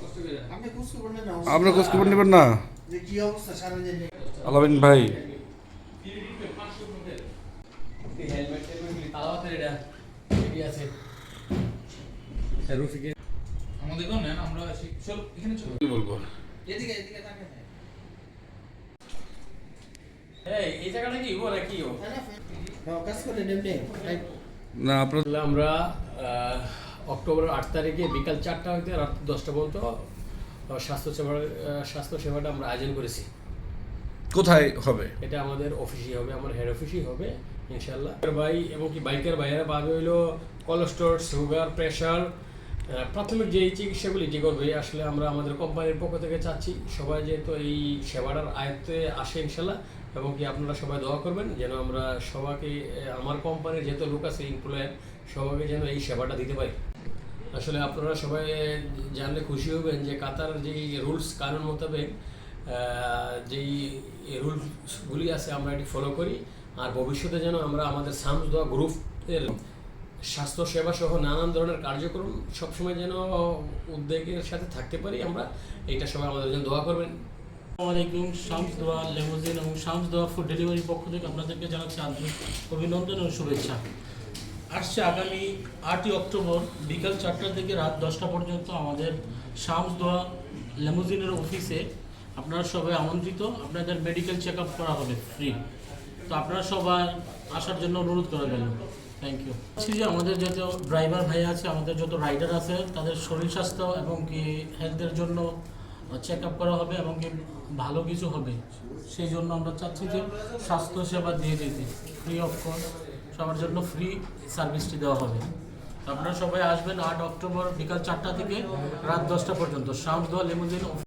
কষ্ট করে। আপনি খোঁজ খবর নেবেন না? যে কি অবস্থা সারা দিন আলামিন ভাই। নেন আমরা এখানে চলো। কি বলব? এদিকে এদিকে না আপনার আমরা আহ, অক্টোবরের আট তারিখে বিকাল চারটা হইতে রাত দশটা পর্যন্ত আহ, স্বাস্থ্য সেবার আহ, স্বাস্থ্য সেবাটা আমরা আয়োজন করেছি। কোথায় হবে? এটা আমাদের অফিসই হবে আমার হেড অফিসই হবে ইনশাল্লাহ ভাই এবং কি বাইকের ভাইয়েরা পাবে হইল কোলেস্টোর সুগার প্রেশার প্রাথমিক যে চিকিৎসাগুলি যে করবে, আসলে আমরা আমাদের কোম্পানির পক্ষ থেকে চাচ্ছি সবাই যেহেতু এই সেবাটার আয়ত্তে আসে ইনশাল্লাহ, এবং কি আপনারা সবাই দোয়া করবেন যেন আমরা সবাইকে আমার কোম্পানির যেহেতু লোক আছে এমপ্লয়ার সবাইকে যেন এই সেবাটা দিতে পারি। আসলে আপনারা সবাই জানলে খুশি হবেন যে কাতার যে রুলস, কানুন মোতাবেক যেই রুলসগুলি আছে আমরা এটি ফলো করি, আর ভবিষ্যতে যেন আমরা আমাদের সামস দোয়া গ্রুপের স্বাস্থ্য সেবা সহ নানান ধরনের কার্যক্রম সবসময় যেন উদ্যোগের সাথে থাকতে পারি, আমরা এটা সবাই আমাদের জন্য দোয়া করবেন। আসসালামাইকুম শামস দোয়া লেমোজিন এবং শামস দোয়া ফুড ডেলিভারির পক্ষ থেকে আপনাদেরকে জানাচ্ছি আন্তরিক অভিনন্দন এবং শুভেচ্ছা। আসছে আগামী আটই অক্টোবর বিকাল চারটা থেকে রাত দশটা পর্যন্ত আমাদের শামস দোয়া লেমোজিনের অফিসে। আপনারা সবাই আমন্ত্রিত, আপনাদের মেডিকেল চেক আপ করা হবে, ফ্রি। তো আপনারা সবাই আসার জন্য অনুরোধ করা গেল থ্যাংক ইউ যে আমাদের যত ড্রাইভার ভাই আছে, আমাদের যত রাইডার আছে, তাদের শরীর স্বাস্থ্য এবং কি হেলথের জন্য চেক আপ করা হবে এবং কি ভালো কিছু হবে, সেই জন্য আমরা চাচ্ছি যে স্বাস্থ্য সেবা দিয়ে যেতে ফ্রি অফ কস্ট সবার জন্য ফ্রি সার্ভিসটি দেওয়া হবে। আপনারা সবাই আসবেন আট অক্টোবর বিকাল চারটা থেকে রাত দশটা পর্যন্ত। শামস দোয়া লেমোজিন